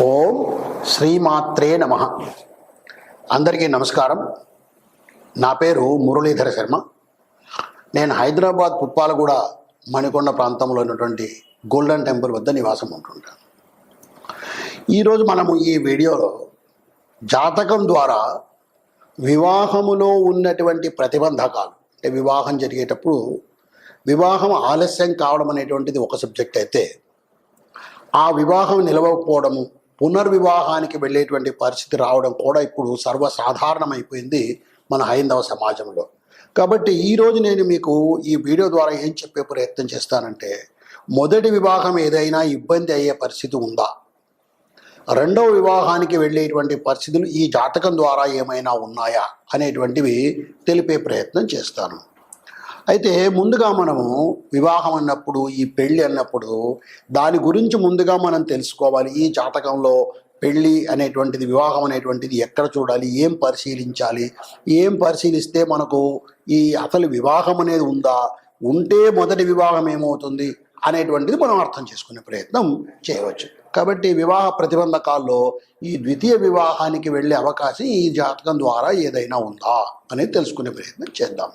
ఓం శ్రీమాత్రే నమ. అందరికీ నమస్కారం. నా పేరు మురళీధర శర్మ. నేను హైదరాబాద్ పుప్పాలగూడ మణికొండ ప్రాంతంలో ఉన్నటువంటి గోల్డెన్ టెంపుల్ వద్ద నివాసం ఉంటుంటాను. ఈరోజు మనము ఈ వీడియోలో జాతకం ద్వారా వివాహములో ఉన్నటువంటి ప్రతిబంధకాలు అంటే వివాహం జరిగేటప్పుడు వివాహం ఆలస్యం కావడం అనేటువంటిది ఒక సబ్జెక్ట్ అయితే ఆ వివాహం నిలవకపోవడము పునర్వివాహానికి వెళ్ళేటువంటి పరిస్థితి రావడం కూడా ఇప్పుడు సర్వసాధారణమైపోయింది మన హైందవ సమాజంలో. కాబట్టి ఈరోజు నేను మీకు ఈ వీడియో ద్వారా ఏం చెప్పే ప్రయత్నం చేస్తానంటే మొదటి వివాహం ఏదైనా ఇబ్బంది అయ్యే పరిస్థితి ఉందా? రెండవ వివాహానికి వెళ్ళేటువంటి పరిస్థితులు ఈ జాతకం ద్వారా ఏమైనా ఉన్నాయా? అనేటువంటివి తెలిపే ప్రయత్నం చేస్తాను. అయితే ముందుగా మనము వివాహం అన్నప్పుడు ఈ పెళ్ళి అన్నప్పుడు దాని గురించి ముందుగా మనం తెలుసుకోవాలి. ఈ జాతకంలో పెళ్ళి అనేటువంటిది వివాహం అనేటువంటిది ఎక్కడ చూడాలి? ఏం పరిశీలించాలి? ఏం పరిశీలిస్తే మనకు ఈ అసలు వివాహం అనేది ఉందా? ఉంటే మొదటి వివాహం ఏమవుతుంది? అనేటువంటిది మనం అర్థం చేసుకునే ప్రయత్నం చేయవచ్చు. కాబట్టి వివాహ ప్రతిబంధకాల్లో ఈ ద్వితీయ వివాహానికి వెళ్ళే అవకాశం ఈ జాతకం ద్వారా ఏదైనా ఉందా అనేది తెలుసుకునే ప్రయత్నం చేద్దాం.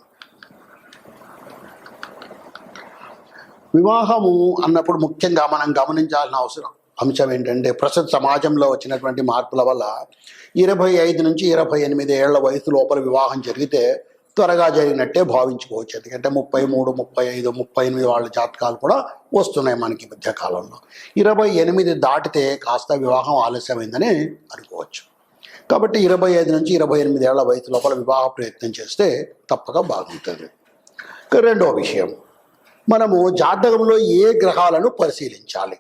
వివాహము అన్నప్పుడు ముఖ్యంగా మనం గమనించాల్సిన అవసరం. అంశం ఏంటంటే ప్రస్తుత సమాజంలో వచ్చినటువంటి మార్పుల వల్ల ఇరవై ఐదు నుంచి ఇరవై ఎనిమిది ఏళ్ళ వయసు లోపల వివాహం జరిగితే త్వరగా జరిగినట్టే భావించుకోవచ్చు. ఎందుకంటే ముప్పై మూడు ముప్పై ఐదు ముప్పై ఎనిమిది వాళ్ళ జాతకాలు కూడా వస్తున్నాయి మనకి ఈ ఇరవై ఎనిమిది దాటితే కాస్త వివాహం ఆలస్యమైందని అనుకోవచ్చు. కాబట్టి ఇరవై ఐదు నుంచి ఇరవై ఎనిమిది ఏళ్ళ వయసు లోపల వివాహ ప్రయత్నం చేస్తే తప్పక బాగుంటుంది. రెండో విషయం. మనము జాతకంలో ఏ గ్రహాలను పరిశీలించాలి?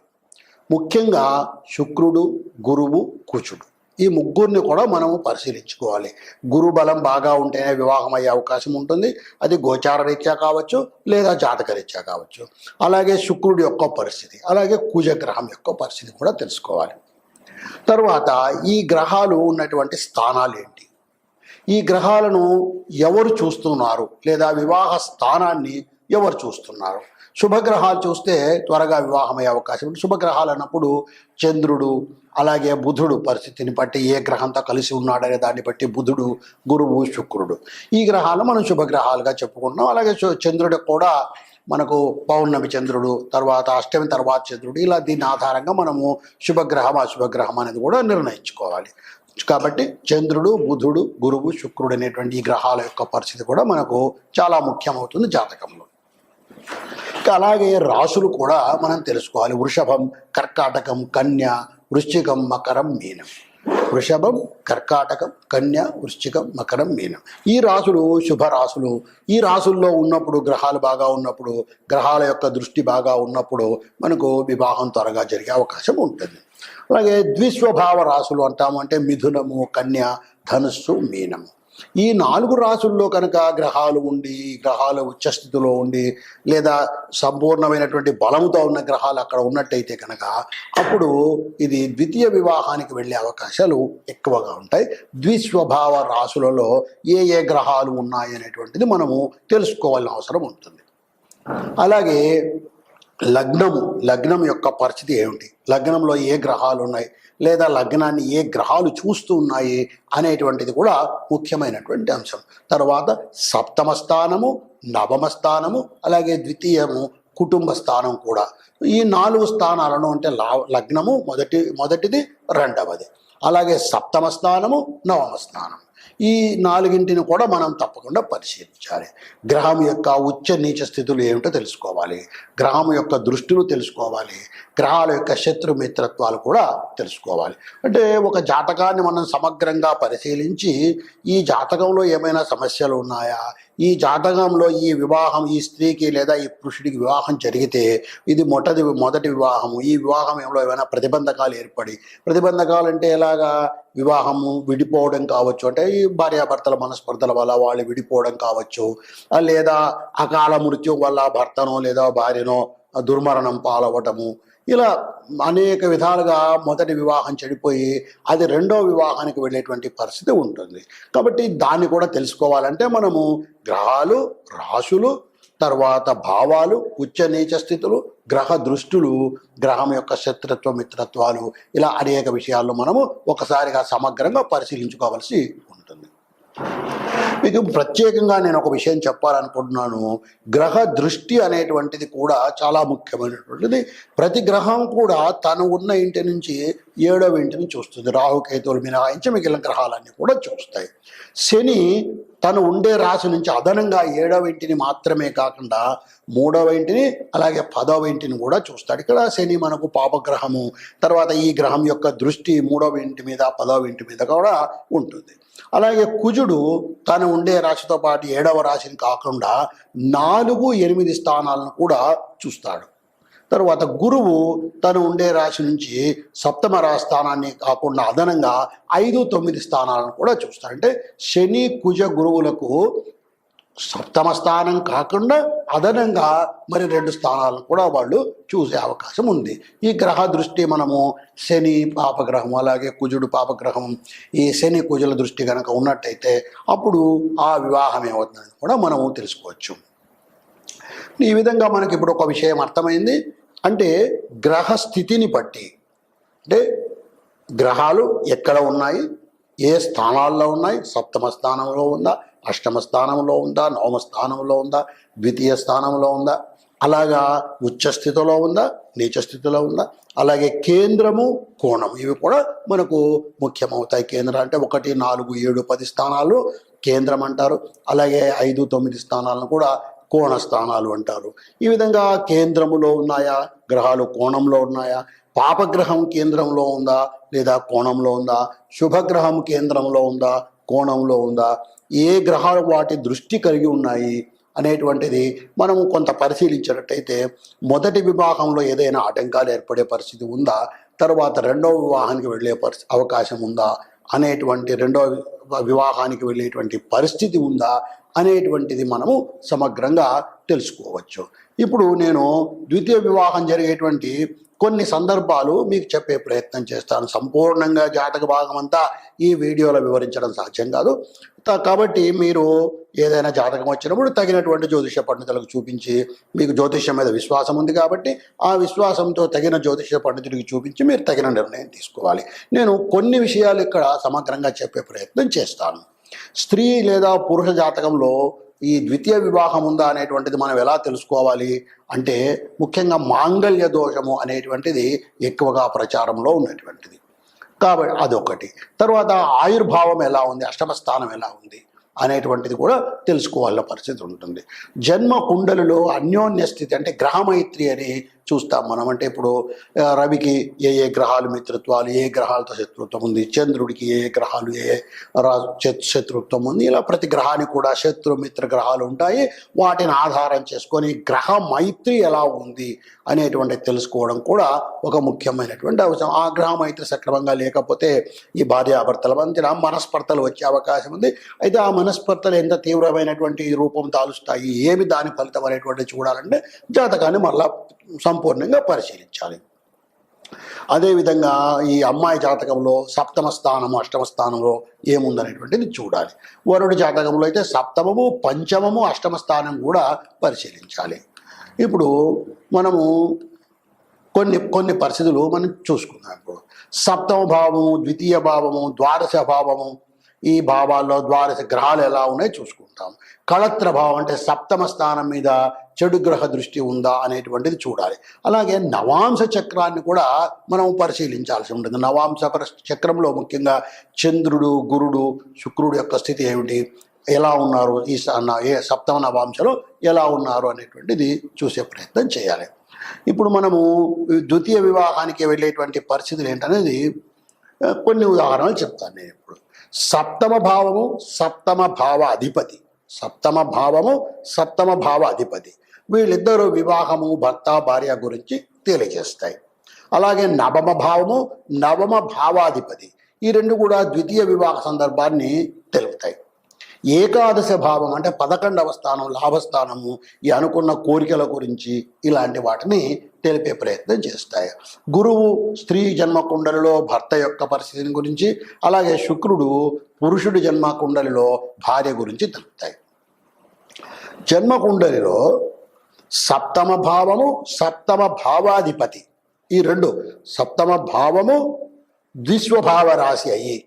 ముఖ్యంగా శుక్రుడు గురువు కుచుడు ఈ ముగ్గురిని కూడా మనము పరిశీలించుకోవాలి. గురు బలం బాగా ఉంటేనే వివాహం అయ్యే అవకాశం ఉంటుంది. అది గోచార రీత్యా కావచ్చు లేదా జాతక రీత్యా కావచ్చు. అలాగే శుక్రుడి యొక్క పరిస్థితి అలాగే కుజగ్రహం యొక్క పరిస్థితి కూడా తెలుసుకోవాలి. తర్వాత ఈ గ్రహాలు ఉన్నటువంటి స్థానాలు ఏంటి? ఈ గ్రహాలను ఎవరు చూస్తున్నారు? లేదా వివాహ స్థానాన్ని ఎవరు చూస్తున్నారు? శుభగ్రహాలు చూస్తే త్వరగా వివాహమయ్యే అవకాశం ఉంది. శుభగ్రహాలు అన్నప్పుడు చంద్రుడు అలాగే బుధుడు పరిస్థితిని బట్టి ఏ గ్రహంతో కలిసి ఉన్నాడనే దాన్ని బట్టి బుధుడు గురువు శుక్రుడు. ఈ గ్రహాలు మనం శుభగ్రహాలుగా చెప్పుకుంటున్నాం. అలాగే చంద్రుడు కూడా మనకు పౌర్ణమి చంద్రుడు తర్వాత అష్టమి తర్వాత చంద్రుడు. ఇలా దీని ఆధారంగా మనము శుభగ్రహం అశుభగ్రహం అనేది కూడా నిర్ణయించుకోవాలి. కాబట్టి చంద్రుడు బుధుడు గురువు శుక్రుడు అనేటువంటి ఈ గ్రహాల యొక్క పరిస్థితి కూడా మనకు చాలా ముఖ్యమవుతుంది జాతకంలో. అలాగే రాసులు కూడా మనం తెలుసుకోవాలి. వృషభం కర్కాటకం కన్య వృశ్చికం మకరం మీనం. వృషభం కర్కాటకం కన్య వృశ్చికం మకరం మీనం. ఈ రాసులు శుభ రాసులు. ఈ రాసుల్లో ఉన్నప్పుడు గ్రహాలు బాగా ఉన్నప్పుడు గ్రహాల యొక్క దృష్టి బాగా ఉన్నప్పుడు మనకు వివాహం త్వరగా జరిగే అవకాశం ఉంటుంది. అలాగే ద్విస్వభావ రాసులు అంటాము అంటే మిథునము కన్య ధనుస్సు మీనము. ఈ నాలుగు రాసుల్లో కనుక గ్రహాలు ఉండి గ్రహాలు ఉచ్చస్థితిలో ఉండి లేదా సంపూర్ణమైనటువంటి బలముతో ఉన్న గ్రహాలు అక్కడ ఉన్నట్టయితే కనుక అప్పుడు ఇది ద్వితీయ వివాహానికి వెళ్ళే అవకాశాలు ఎక్కువగా ఉంటాయి. ద్విస్వభావ రాసులలో ఏ ఏ గ్రహాలు ఉన్నాయి అనేటువంటిది మనము తెలుసుకోవాల్సిన అవసరం ఉంటుంది. అలాగే లగ్నము లగ్నం యొక్క పరిస్థితి ఏమిటి? లగ్నంలో ఏ గ్రహాలు ఉన్నాయి? లేదా లగ్నాన్ని ఏ గ్రహాలు చూస్తూ ఉన్నాయి? అనేటువంటిది కూడా ముఖ్యమైనటువంటి అంశం. తర్వాత సప్తమ స్థానము నవమ స్థానము అలాగే ద్వితీయము కుటుంబ స్థానం కూడా. ఈ నాలుగు స్థానాలను అంటే లా- లగ్నము మొదటి మొదటిది రెండవది. అలాగే సప్తమ స్థానము నవమ స్థానం. ఈ నాలుగింటిని కూడా మనం తప్పకుండా పరిశీలించాలి. గ్రహం యొక్క ఉచ్చ నీచ స్థితులు ఏమిటో తెలుసుకోవాలి. గ్రహం యొక్క దృష్టిను తెలుసుకోవాలి. గ్రహాల యొక్క శత్రుమిత్రత్వాలు కూడా తెలుసుకోవాలి. అంటే ఒక జాతకాన్ని మనం సమగ్రంగా పరిశీలించి ఈ జాతకంలో ఏమైనా సమస్యలు ఉన్నాయా? ఈ జాతకంలో ఈ వివాహం ఈ స్త్రీకి లేదా ఈ పురుషుడికి వివాహం జరిగితే ఇది మొదటి మొదటి వివాహము. ఈ వివాహం ఏమో ఏమైనా ప్రతిబంధకాలు ఏర్పడి ప్రతిబంధకాలు అంటే ఎలాగా? వివాహము విడిపోవడం కావచ్చు. అంటే ఈ భార్యాభర్తల మనస్పర్ధల వల్ల వాళ్ళు విడిపోవడం కావచ్చు. లేదా అకాల మృత్యు వల్ల భర్తనో లేదా భార్యనో దుర్మరణం పాలవటము ఇలా అనేక విధాలుగా మొదటి వివాహం చెడిపోయి అది రెండో వివాహానికి వెళ్ళేటువంటి పరిస్థితి ఉంటుంది. కాబట్టి దాన్ని కూడా తెలుసుకోవాలంటే మనము గ్రహాలు రాశులు తర్వాత భావాలు ఉచ్చ నీచ స్థితులు గ్రహ దృష్టులు గ్రహం యొక్క శత్రుత్వ మిత్రత్వాలు ఇలా అనేక విషయాల్లో మనము ఒకసారిగా సమగ్రంగా పరిశీలించుకోవాల్సి ఉంటుంది. మీకు ప్రత్యేకంగా నేను ఒక విషయం చెప్పాలనుకుంటున్నాను. గ్రహ దృష్టి అనేటువంటిది కూడా చాలా ముఖ్యమైనటువంటిది. ప్రతి గ్రహం కూడా తను ఉన్న ఇంటి నుంచి ఏడవ ఇంటిని చూస్తుంది. రాహుకేతువులు మినహాయించి మిగిలిన గ్రహాలన్నీ కూడా చూస్తాయి. శని తను ఉండే రాశి నుంచి అదనంగా ఏడవ ఇంటిని మాత్రమే కాకుండా మూడవ ఇంటిని అలాగే పదవ ఇంటిని కూడా చూస్తాడు. ఇక్కడ శని మనకు పాపగ్రహము తర్వాత ఈ గ్రహం యొక్క దృష్టి మూడవ ఇంటి మీద పదవ ఇంటి మీద కూడా ఉంటుంది. అలాగే కుజుడు తను ఉండే రాశితో పాటు ఏడవ రాశిని కాకుండా నాలుగు ఎనిమిది స్థానాలను కూడా చూస్తాడు. తరువాత గురువు తను ఉండే రాశి నుంచి సప్తమ స్థానాన్ని కాకుండా అదనంగా ఐదు తొమ్మిది స్థానాలను కూడా చూస్తాడు. అంటే శని కుజ గురువులకు సప్తమ స్థానం కాకుండా అదనంగా మరి రెండు స్థానాలను కూడా వాళ్ళు చూసే అవకాశం ఉంది. ఈ గ్రహ దృష్టి మనము శని పాపగ్రహం అలాగే కుజుడు పాపగ్రహం ఈ శని కుజుల దృష్టి కనుక ఉన్నట్టయితే అప్పుడు ఆ వివాహం ఏమవుతుందని కూడా మనము తెలుసుకోవచ్చు. ఈ విధంగా మనకి ఇప్పుడు ఒక విషయం అర్థమైంది. అంటే గ్రహ స్థితిని బట్టి అంటే గ్రహాలు ఎక్కడ ఉన్నాయి? ఏ స్థానాల్లో ఉన్నాయి? సప్తమ స్థానంలో ఉందా? అష్టమ స్థానంలో ఉందా? నవమ స్థానంలో ఉందా? ద్వితీయ స్థానంలో ఉందా? అలాగా ఉచ్చ స్థితిలో ఉందా? నీచ స్థితిలో ఉందా? అలాగే కేంద్రము కోణం ఇవి కూడా మనకు ముఖ్యమవుతాయి. కేంద్రం అంటే ఒకటి నాలుగు ఏడు పది స్థానాలు కేంద్రం అంటారు. అలాగే ఐదు తొమ్మిది స్థానాలను కూడా కోణ స్థానాలు అంటారు. ఈ విధంగా కేంద్రములో ఉన్నాయా? గ్రహాలు కోణంలో ఉన్నాయా? పాపగ్రహం కేంద్రంలో ఉందా? లేదా కోణంలో ఉందా? శుభగ్రహం కేంద్రంలో ఉందా? కోణంలో ఉందా? ఏ గ్రహాలు వాటి దృష్టి కలిగి ఉన్నాయి అనేటువంటిది మనము కొంత పరిశీలించినట్టయితే మొదటి వివాహంలో ఏదైనా ఆటంకాలు ఏర్పడే పరిస్థితి ఉందా? తర్వాత రెండవ వివాహానికి వెళ్ళే పరిస్థి అవకాశం ఉందా? అనేటువంటి రెండవ వివాహానికి వెళ్ళేటువంటి పరిస్థితి ఉందా? అనేటువంటిది మనము సమగ్రంగా తెలుసుకోవచ్చు. ఇప్పుడు నేను ద్వితీయ వివాహం జరిగేటువంటి కొన్ని సందర్భాలు మీకు చెప్పే ప్రయత్నం చేస్తాను. సంపూర్ణంగా జాతక భాగం అంతా ఈ వీడియోలో వివరించడం సాధ్యం కాదు. కాబట్టి మీరు ఏదైనా జాతకం వచ్చినప్పుడు తగినటువంటి జ్యోతిష పండితులకు చూపించి మీకు జ్యోతిష్యం మీద విశ్వాసం ఉంది కాబట్టి ఆ విశ్వాసంతో తగిన జ్యోతిష పండితుడికి చూపించి మీరు తగిన నిర్ణయం తీసుకోవాలి. నేను కొన్ని విషయాలు ఇక్కడ సమగ్రంగా చెప్పే ప్రయత్నం చేస్తాను. స్త్రీ లేదా పురుష జాతకంలో ఈ ద్వితీయ వివాహం ఉందా అనేటువంటిది మనం ఎలా తెలుసుకోవాలి అంటే ముఖ్యంగా మాంగళ్య దోషము అనేటువంటిది ఎక్కువగా ప్రచారంలో ఉన్నటువంటిది. కాబట్టి అదొకటి. తర్వాత ఆయుర్భావం ఎలా ఉంది అష్టమ స్థానం ఎలా ఉంది అనేటువంటిది కూడా తెలుసుకోవాల పరిస్థితి ఉంటుంది. జన్మ కుండలలో అన్యోన్య స్థితి అంటే గ్రహమైత్రి అని చూస్తాం మనం. అంటే ఇప్పుడు రవికి ఏ ఏ గ్రహాలు మిత్రత్వాలు ఏ గ్రహాలతో శత్రుత్వం ఉంది? చంద్రుడికి ఏ ఏ గ్రహాలు ఏ ఏ శత్రుత్వం ఉంది? ఇలా ప్రతి గ్రహానికి కూడా శత్రు మిత్ర గ్రహాలు ఉంటాయి. వాటిని ఆధారం చేసుకొని గ్రహ మైత్రి ఎలా ఉంది అనేటువంటి తెలుసుకోవడం కూడా ఒక ముఖ్యమైనటువంటి అవసరం ఆ గ్రహ మైత్రి సక్రమంగా లేకపోతే ఈ భార్యాభర్తల మధ్యన మనస్పర్ధలు వచ్చే అవకాశం ఉంది. అయితే ఆ మనస్పర్ధలు ఎంత తీవ్రమైనటువంటి రూపం తాలుస్తాయి? ఏమి దాని ఫలితం అనేటువంటి చూడాలంటే జాతకాన్ని మళ్ళా సంపూర్ణంగా పరిశీలించాలి. అదేవిధంగా ఈ అమ్మాయి జాతకంలో సప్తమ స్థానము అష్టమ స్థానంలో ఏముందనేటువంటిది చూడాలి. వరుడి జాతకంలో అయితే సప్తమము పంచమము అష్టమ స్థానం కూడా పరిశీలించాలి. ఇప్పుడు మనము కొన్ని కొన్ని పరిస్థితులు మనం చూసుకున్నాం ఇప్పుడు. సప్తమ భావము ద్వితీయ భావము ద్వాదశ భావము ఈ భావాల్లో ద్వాదశ గ్రహాలు ఎలా ఉన్నాయో చూసుకుంటాం. కళత్ర భావం అంటే సప్తమ స్థానం మీద చెడు గ్రహ దృష్టి ఉందా అనేటువంటిది చూడాలి. అలాగే నవాంశ చక్రాన్ని కూడా మనం పరిశీలించాల్సి ఉంటుంది. నవాంశ చక్రంలో ముఖ్యంగా చంద్రుడు గురుడు శుక్రుడు యొక్క స్థితి ఏమిటి? ఎలా ఉన్నారు? ఈ ఏ సప్తమ నవాంశలో ఎలా ఉన్నారు అనేటువంటిది చూసే ప్రయత్నం చేయాలి. ఇప్పుడు మనము ద్వితీయ వివాహానికి వెళ్ళేటువంటి పరిస్థితులు ఏంటనేది కొన్ని ఉదాహరణలు చెప్తాను నేను ఇప్పుడు. సప్తమ భావము సప్తమ భావ అధిపతి సప్తమ భావము సప్తమ భావ అధిపతి వీళ్ళిద్దరూ వివాహము భర్త భార్య గురించి తెలియజేస్తాయి. అలాగే నవమ భావము నవమ భావాధిపతి. ఈ రెండు కూడా ద్వితీయ వివాహ సందర్భాన్ని తెలుపుతాయి. ఏకాదశ భావం అంటే పదకొండవ స్థానం లాభస్థానము ఈ అనుకున్న కోరికల గురించి ఇలాంటి వాటిని తెలిపే ప్రయత్నం చేస్తాయి. గురువు స్త్రీ జన్మ కుండలిలో భర్త యొక్క పరిస్థితిని గురించి అలాగే శుక్రుడు పురుషుడి జన్మ కుండలిలో భార్య గురించి తెలుపుతాయి. జన్మకుండలిలో సప్తమ భావము సప్తమ భావాధిపతి. ఈ రెండు సప్తమ భావము ద్విస్వభావ రాశి అయ్యి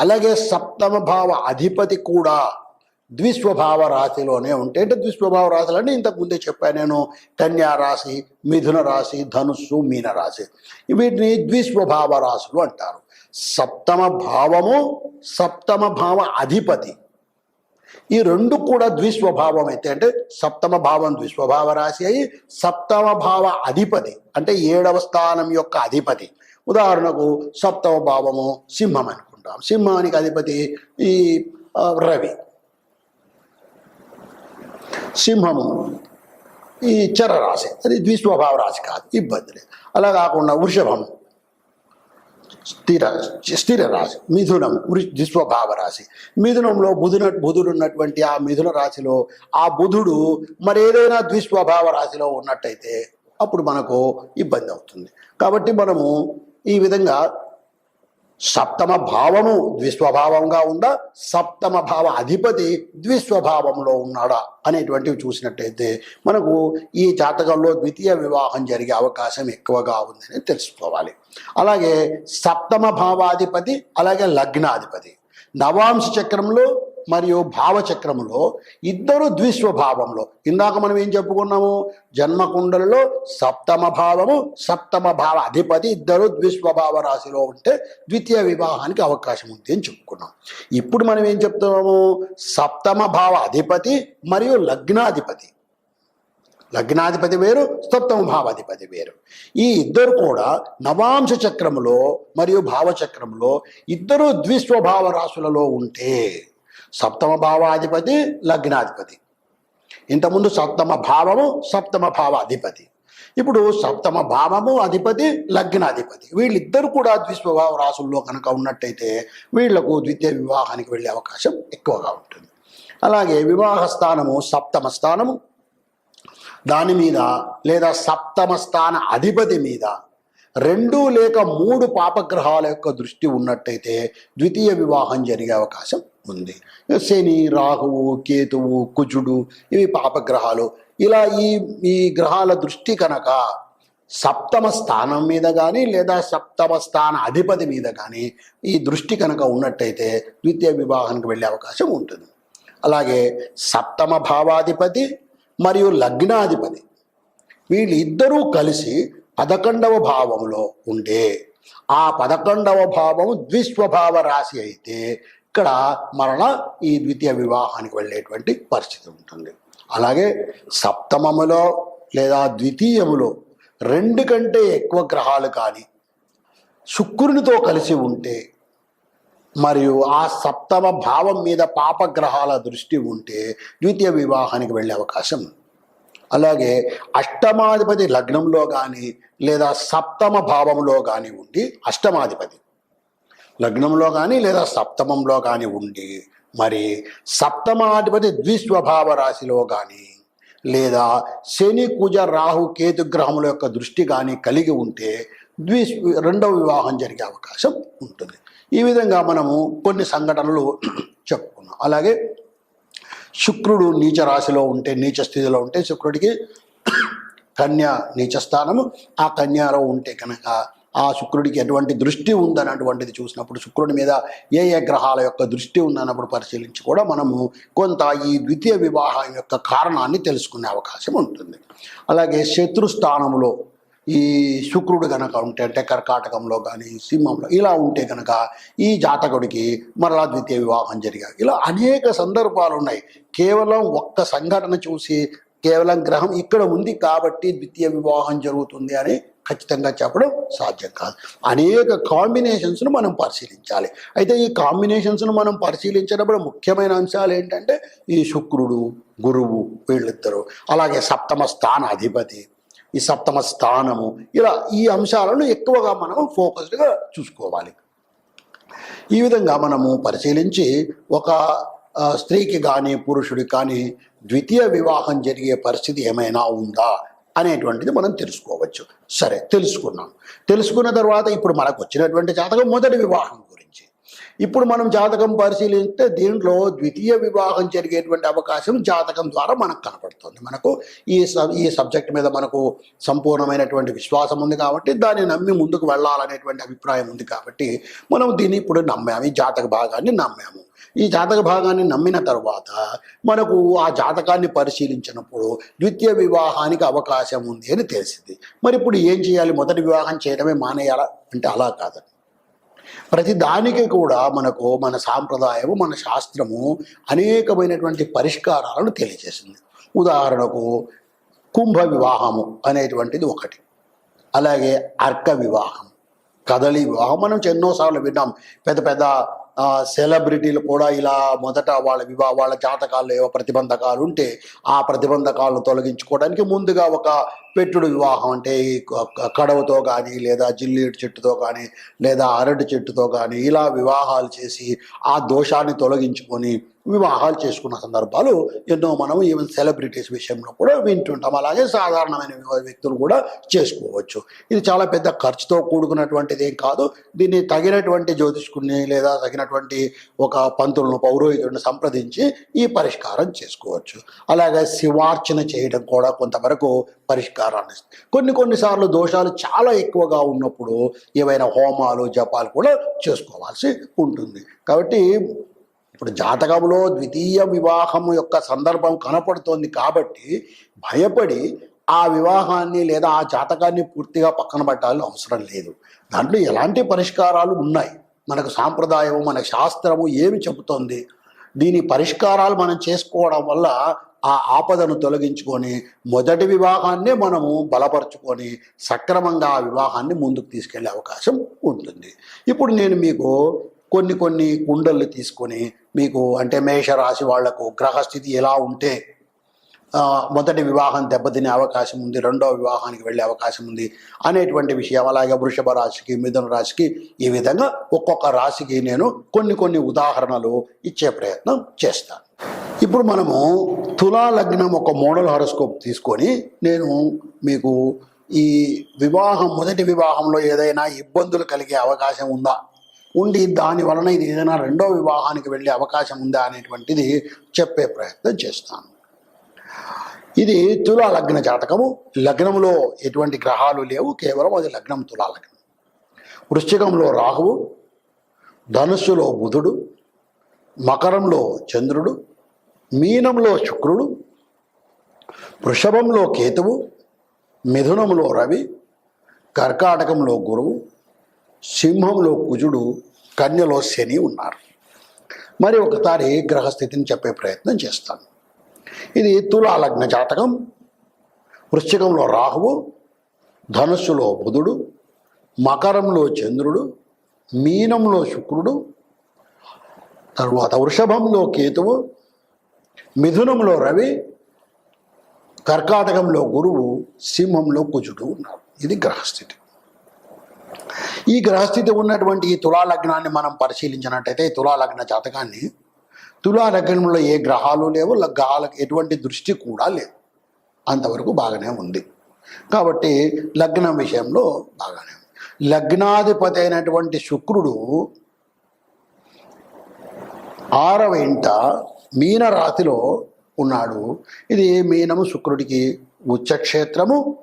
అలాగే సప్తమ భావ అధిపతి కూడా ద్విస్వభావ రాశిలోనే ఉంటే అంటే ద్విస్వభావ రాశులు అంటే ఇంతకు ముందే చెప్పాను నేను. కన్యా రాశి మిథున రాశి ధనుస్సు మీన రాశి. వీటిని ద్విస్వభావ రాశులు అంటారు. సప్తమ భావము సప్తమ భావ అధిపతి. ఈ రెండు కూడా ద్విస్వభావం అయితే అంటే సప్తమ భావం ద్విస్వభావ రాశి అయి సప్తమ భావ అధిపతి అంటే ఏడవ స్థానం యొక్క అధిపతి. ఉదాహరణకు సప్తమ భావము సింహం అనుకుంటాం. సింహానికి అధిపతి ఈ రవి. సింహము ఈ చర రాశి అది ద్విస్వభావ రాశి కాదు ఇబ్బంది లేదు. అలా కాకుండా వృషభం స్థిర స్థిర రాశి మిథునం వృ- ద్విస్వభావ రాశి. మిథునంలో బుధున బుధుడు ఉన్నటువంటి ఆ మిథున రాశిలో ఆ బుధుడు మరి ఏదైనా ద్విస్వభావ రాశిలో ఉన్నట్టయితే అప్పుడు మనకు ఇబ్బంది అవుతుంది. కాబట్టి మనము ఈ విధంగా సప్తమ భావము ద్విస్వభావంగా ఉందా? సప్తమ భావ అధిపతి ద్విస్వభావంలో ఉన్నాడా? అనేటువంటివి చూసినట్టయితే మనకు ఈ జాతకంలో ద్వితీయ వివాహం జరిగే అవకాశం ఎక్కువగా ఉందని తెలుసుకోవాలి. అలాగే సప్తమ భావాధిపతి అలాగే లగ్నాధిపతి. నవాంశ చక్రంలో మరియు భావచక్రములో ఇద్దరు ద్విస్వభావంలో ఇందాక మనం ఏం చెప్పుకున్నాము? జన్మకుండలలో సప్తమ భావము సప్తమ భావ అధిపతి ఇద్దరు ద్విస్వభావ రాశిలో ఉంటే ద్వితీయ వివాహానికి అవకాశం ఉంది అని చెప్పుకున్నాం. ఇప్పుడు మనం ఏం చెప్తున్నాము? సప్తమ భావ అధిపతి మరియు లగ్నాధిపతి. లగ్నాధిపతి వేరు సప్తమ భావాధిపతి వేరు. ఈ ఇద్దరు కూడా నవాంశ చక్రములో మరియు భావచక్రంలో ఇద్దరు ద్విస్వభావ రాశులలో ఉంటే సప్తమ భావాధిపతి లగ్నాధిపతి. ఇంతకుముందు సప్తమ భావము సప్తమ భావాధిపతి. ఇప్పుడు సప్తమ భావము అధిపతి లగ్నాధిపతి. వీళ్ళిద్దరు కూడా ద్విస్వభావ రాసుల్లో కనుక ఉన్నట్టయితే వీళ్ళకు ద్వితీయ వివాహానికి వెళ్ళే అవకాశం ఎక్కువగా ఉంటుంది. అలాగే వివాహ స్థానము సప్తమ స్థానము. దాని మీద లేదా సప్తమ స్థాన అధిపతి మీద రెండు లేక మూడు పాపగ్రహాల యొక్క దృష్టి ఉన్నట్టయితే ద్వితీయ వివాహం జరిగే అవకాశం ఉంది. శని రాహువు కేతువు కుజుడు ఇవి పాపగ్రహాలు. ఇలా ఈ ఈ గ్రహాల దృష్టి కనుక సప్తమ స్థానం మీద కానీ లేదా సప్తమ స్థాన అధిపతి మీద కానీ ఈ దృష్టి కనుక ఉన్నట్టయితే ద్వితీయ వివాహానికి వెళ్ళే అవకాశం ఉంటుంది. అలాగే సప్తమ భావాధిపతి మరియు లగ్నాధిపతి వీళ్ళిద్దరూ కలిసి పదకొండవ భావంలో ఉండే. ఆ పదకొండవ భావం ద్విస్వభావ రాశి అయితే ఇక్కడ మరణ ఈ ద్వితీయ వివాహానికి వెళ్ళేటువంటి పరిస్థితి ఉంటుంది. అలాగే సప్తమములో లేదా ద్వితీయములో రెండు కంటే ఎక్కువ గ్రహాలు కానీ శుక్రునితో కలిసి ఉంటే మరియు ఆ సప్తమ భావం మీద పాపగ్రహాల దృష్టి ఉంటే ద్వితీయ వివాహానికి వెళ్ళే అవకాశం అలాగే అష్టమాధిపతి లగ్నంలో కానీ లేదా సప్తమ భావంలో కానీ ఉండి అష్టమాధిపతి లగ్నంలో కానీ లేదా సప్తమంలో కానీ ఉండి మరి సప్తమాధిపతి ద్విస్వభావ రాశిలో కానీ లేదా శని కుజ రాహు కేతు గ్రహముల యొక్క దృష్టి కానీ కలిగి ఉంటే ద్వి రెండవ వివాహం జరిగే అవకాశం ఉంటుంది. ఈ విధంగా మనము కొన్ని సంఘటనలు చెప్పుకున్నాం. అలాగే శుక్రుడు నీచ రాశిలో ఉంటే నీచ స్థితిలో ఉంటే శుక్రుడికి కన్య నీచ స్థానము ఆ కన్యాలో ఉంటే కనుక ఆ శుక్రుడికి ఎటువంటి దృష్టి ఉందన్నటువంటిది చూసినప్పుడు శుక్రుడి మీద ఏ ఏ గ్రహాల యొక్క దృష్టి ఉందన్నప్పుడు పరిశీలించి కూడా మనము కొంత ఈ ద్వితీయ వివాహం యొక్క కారణాన్ని తెలుసుకునే అవకాశం ఉంటుంది. అలాగే శత్రు స్థానంలో ఈ శుక్రుడు కనుక ఉంటే అంటే కర్కాటకంలో కానీ సింహంలో ఇలా ఉంటే కనుక ఈ జాతకుడికి మరలా ద్వితీయ వివాహం జరిగాయి. ఇలా అనేక సందర్భాలు ఉన్నాయి. కేవలం ఒక్క సంఘటన చూసి కేవలం గ్రహం ఇక్కడ ఉంది కాబట్టి ద్వితీయ వివాహం జరుగుతుంది అని ఖచ్చితంగా చెప్పడం సాధ్యం కాదు. అనేక కాంబినేషన్స్ను మనం పరిశీలించాలి. అయితే ఈ కాంబినేషన్స్ను మనం పరిశీలించినప్పుడు ముఖ్యమైన అంశాలు ఏంటంటే ఈ శుక్రుడు గురువు వీళ్ళిద్దరు అలాగే సప్తమ స్థాన అధిపతి ఈ సప్తమ స్థానము ఇలా ఈ అంశాలను ఎక్కువగా మనం ఫోకస్డ్గా చూసుకోవాలి. ఈ విధంగా మనము పరిశీలించి ఒక స్త్రీకి కానీ పురుషుడికి కానీ ద్వితీయ వివాహం జరిగే పరిస్థితి ఏమైనా ఉందా? అనేటువంటిది మనం తెలుసుకోవచ్చు. సరే తెలుసుకున్నాం. తెలుసుకున్న తర్వాత ఇప్పుడు మనకు వచ్చినటువంటి జాతకం మొదటి వివాహం గురించి. ఇప్పుడు మనం జాతకం పరిశీలిస్తే దీంట్లో ద్వితీయ వివాహం జరిగేటువంటి అవకాశం జాతకం ద్వారా మనకు కనపడుతుంది. మనకు ఈ సబ్ ఈ సబ్జెక్ట్ మీద మనకు సంపూర్ణమైనటువంటి విశ్వాసం ఉంది కాబట్టి దాన్ని నమ్మి ముందుకు వెళ్ళాలనేటువంటి అభిప్రాయం ఉంది కాబట్టి మనం దీన్ని ఇప్పుడు నమ్మాము. ఈ జాతక భాగాన్ని నమ్మాము. ఈ జాతక భాగాన్ని నమ్మిన తర్వాత మనకు ఆ జాతకాన్ని పరిశీలించినప్పుడు ద్వితీయ వివాహానికి అవకాశం ఉంది అని తెలిసింది. మరి ఇప్పుడు ఏం చేయాలి? మొదటి వివాహం చేయడమే మానేయాలా? అంటే అలా కాదండి ప్రతి దానికి కూడా మనకు మన సాంప్రదాయము మన శాస్త్రము అనేకమైనటువంటి పరిష్కారాలను తెలియజేసింది. ఉదాహరణకు కుంభ వివాహము అనేటువంటిది ఒకటి. అలాగే అర్క వివాహం కదలి వివాహం. మనం ఎన్నోసార్లు విన్నాం. పెద్ద పెద్ద సెలబ్రిటీలు కూడా ఇలా మొదట వాళ్ళ వివా వాళ్ళ జాతకాల్లో ఏవో ప్రతిబంధకాలు ఉంటే ఆ ప్రతిబంధకాలను తొలగించుకోవడానికి ముందుగా ఒక పెట్టుడు వివాహం అంటే కడవతో కానీ లేదా జిల్లేడు చెట్టుతో కానీ లేదా అరటి చెట్టుతో కానీ ఇలా వివాహాలు చేసి ఆ దోషాన్ని తొలగించుకొని వివాహాలు చేసుకున్న సందర్భాలు ఎన్నో మనం ఈవెన్ సెలబ్రిటీస్ విషయంలో కూడా వింటుంటాం. అలాగే సాధారణమైన వ్యక్తులు కూడా చేసుకోవచ్చు. ఇది చాలా పెద్ద ఖర్చుతో కూడుకున్నటువంటిది ఏం కాదు. దీన్ని తగినటువంటి జ్యోతిష్కుని లేదా తగినటువంటి ఒక పంతులను పౌరోహితుడిని సంప్రదించి ఈ పరిష్కారం చేసుకోవచ్చు. అలాగే శివార్చన చేయడం కూడా కొంతవరకు పరిష్కారం పరిష్కారాన్ని కొన్ని కొన్నిసార్లు దోషాలు చాలా ఎక్కువగా ఉన్నప్పుడు ఏవైనా హోమాలు జపాలు కూడా చేసుకోవాల్సి ఉంటుంది. కాబట్టి ఇప్పుడు జాతకంలో ద్వితీయ వివాహం యొక్క సందర్భం కనపడుతోంది కాబట్టి భయపడి ఆ వివాహాన్ని లేదా ఆ జాతకాన్ని పూర్తిగా పక్కన పెట్టాలని అవసరం లేదు. దాంట్లో ఎలాంటి పరిష్కారాలు ఉన్నాయి? మనకు సాంప్రదాయము మన శాస్త్రము ఏమి చెబుతోంది? దీని పరిష్కారాలు మనం చేసుకోవడం వల్ల ఆ ఆపదను తొలగించుకొని మొదటి వివాహాన్నే మనము బలపరుచుకొని సక్రమంగా ఆ వివాహాన్ని ముందుకు తీసుకెళ్ళే అవకాశం ఉంటుంది. ఇప్పుడు నేను మీకు కొన్ని కొన్ని కుండలు తీసుకొని మీకు అంటే మేషరాశి వాళ్ళకు గ్రహస్థితి ఎలా ఉంటే మొదటి వివాహం దెబ్బతినే అవకాశం ఉంది రెండో వివాహానికి వెళ్ళే అవకాశం ఉంది అనేటువంటి విషయం అలాగే వృషభ రాశికి మిథున రాశికి ఈ విధంగా ఒక్కొక్క రాశికి నేను కొన్ని కొన్ని ఉదాహరణలు ఇచ్చే ప్రయత్నం చేస్తాను ఇప్పుడు మనము తులా లగ్నం ఒక మోడల్ హారోస్కోప్ తీసుకొని నేను మీకు ఈ వివాహం మొదటి వివాహంలో ఏదైనా ఇబ్బందులు కలిగే అవకాశం ఉందా? ఉండి దాని వలన ఇది ఏదైనా రెండో వివాహానికి వెళ్ళే అవకాశం ఉందా అనేటువంటిది చెప్పే ప్రయత్నం చేస్తాను. ఇది తులా లగ్న జాతకము. లగ్నంలో ఎటువంటి గ్రహాలు లేవు. కేవలం అది లగ్నం తులా లగ్నం. వృశ్చికంలో రాహువు ధనుస్సులో బుధుడు మకరంలో చంద్రుడు మీనంలో శుక్రుడు వృషభంలో కేతువు మిథునంలో రవి కర్కాటకంలో గురువు సింహంలో కుజుడు కన్యలో శని ఉన్నారు. మరి ఒకసారి గ్రహస్థితిని చెప్పే ప్రయత్నం చేస్తాను ఇది తులాలగ్న జాతకం. వృశ్చికంలో రాహువు ధనుస్సులో బుధుడు మకరంలో చంద్రుడు మీనంలో శుక్రుడు తరువాత వృషభంలో కేతువు మిథునంలో రవి కర్కాటకంలో గురువు సింహంలో కుజుడు ఉన్నారు. ఇది గ్రహస్థితి. ఈ గ్రహస్థితి ఉన్నటువంటి ఈ తులాలగ్నాన్ని మనం పరిశీలించినట్టయితే ఈ తులాలగ్న జాతకాన్ని తులాలగ్నంలో ఏ గ్రహాలు లేవు గ్రహాలకు ఎటువంటి దృష్టి కూడా లేదు. అంతవరకు బాగానే ఉంది. కాబట్టి లగ్నం విషయంలో బాగానే ఉంది. లగ్నాధిపతి అయినటువంటి శుక్రుడు ఆరవ ఇంట మీనరాతిలో ఉన్నాడు. ఇది మీనము శుక్రుడికి ఉచ్చక్షేత్రము.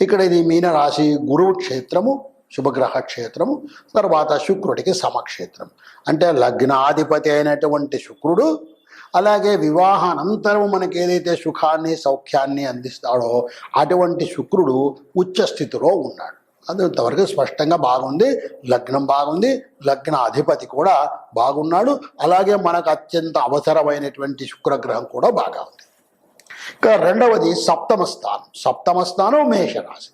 ఇక్కడ ఇది మీనరాశి గురువు క్షేత్రము శుభగ్రహ క్షేత్రము తర్వాత శుక్రుడికి సమక్షేత్రం. అంటే లగ్నాధిపతి అయినటువంటి శుక్రుడు అలాగే వివాహానంతరం మనకి ఏదైతే సుఖాన్ని సౌఖ్యాన్ని అందిస్తాడో అటువంటి శుక్రుడు ఉచ్చస్థితిలో ఉన్నాడు. అది ఇంతవరకు స్పష్టంగా బాగుంది లగ్నం బాగుంది లగ్న అధిపతి కూడా బాగున్నాడు అలాగే మనకు అత్యంత అవసరమైనటువంటి శుక్రగ్రహం కూడా బాగా ఉంది. ఇక రెండవది సప్తమ స్థానం. సప్తమ స్థానం మేషరాశి.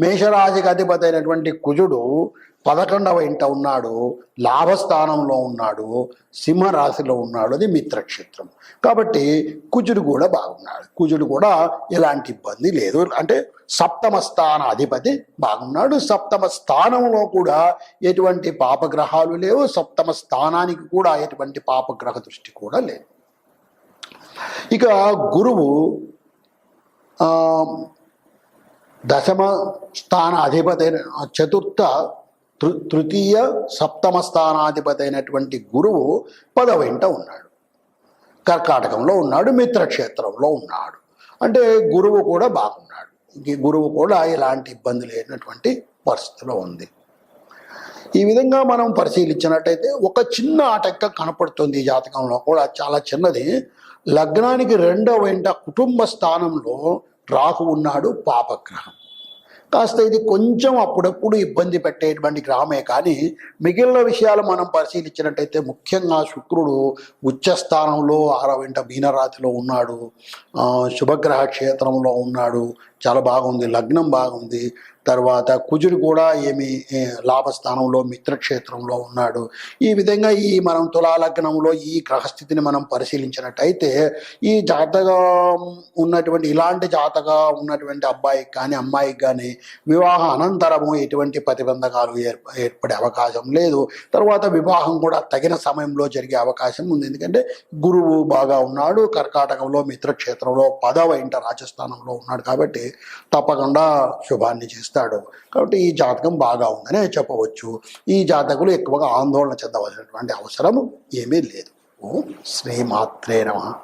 మేషరాశికి అధిపతి అయినటువంటి కుజుడు పదకొండవ ఇంట ఉన్నాడు లాభస్థానంలో ఉన్నాడు సింహరాశిలో ఉన్నాడు అది మిత్రక్షేత్రం. కాబట్టి కుజుడు కూడా బాగున్నాడు. కుజుడు కూడా ఎలాంటి ఇబ్బంది లేదు. అంటే సప్తమ స్థాన అధిపతి బాగున్నాడు. సప్తమ స్థానంలో కూడా ఎటువంటి పాపగ్రహాలు లేవు. సప్తమ స్థానానికి కూడా ఎటువంటి పాపగ్రహ దృష్టి కూడా లేదు. ఇక గురువు దశమ స్థాన అధిపతైన చతుర్థ తృ తృతీయ సప్తమ స్థానాధిపతి అయినటువంటి గురువు పదవ ఇంట ఉన్నాడు. కర్కాటకంలో ఉన్నాడు మిత్రక్షేత్రంలో ఉన్నాడు. అంటే గురువు కూడా బాగున్నాడు. ఈ గురువు కూడా ఎలాంటి ఇబ్బంది లేనటువంటి పరిస్థితిలో ఉంది. ఈ విధంగా మనం పరిశీలించినట్టయితే ఒక చిన్న ఆటంకం కనపడుతుంది ఈ జాతకంలో కూడా. చాలా చిన్నది. లగ్నానికి రెండవ ఇంట కుటుంబ స్థానంలో రాహు ఉన్నాడు పాపగ్రహం. కాస్త ఇది కొంచెం అప్పుడప్పుడు ఇబ్బంది పెట్టేటువంటి గ్రహమే కానీ మిగిలిన విషయాలు మనం పరిశీలించినట్టయితే ముఖ్యంగా శుక్రుడు ఉచ్చస్థానంలో ఆరవింట మీనరాతిలో ఉన్నాడు శుభగ్రహ క్షేత్రంలో ఉన్నాడు చాలా బాగుంది లగ్నం బాగుంది. తర్వాత కుజుడు కూడా ఏమి లాభస్థానంలో మిత్రక్షేత్రంలో ఉన్నాడు. ఈ విధంగా ఈ మనం తులాలగ్నంలో ఈ గ్రహస్థితిని మనం పరిశీలించినట్టయితే ఈ జాతకం ఉన్నటువంటి ఇలాంటి జాతక ఉన్నటువంటి అబ్బాయికి కానీ అమ్మాయికి కానీ వివాహ అనంతరము ఎటువంటి ప్రతిబంధకాలు ఏర్పడే అవకాశం లేదు. తర్వాత వివాహం కూడా తగిన సమయంలో జరిగే అవకాశం ఉంది. ఎందుకంటే గురువు బాగా ఉన్నాడు కర్కాటకంలో మిత్రక్షేత్రంలో పదవ ఇంట రాజస్థానంలో ఉన్నాడు కాబట్టి తప్పకుండా శుభాన్ని చేస్తాడు. కాబట్టి ఈ జాతకం బాగా ఉందనే చెప్పవచ్చు. ఈ జాతకులు ఎక్కువగా ఆందోళన చెందవలసినటువంటి అవసరం ఏమీ లేదు. ఓ శ్రీమాత్రే నమ.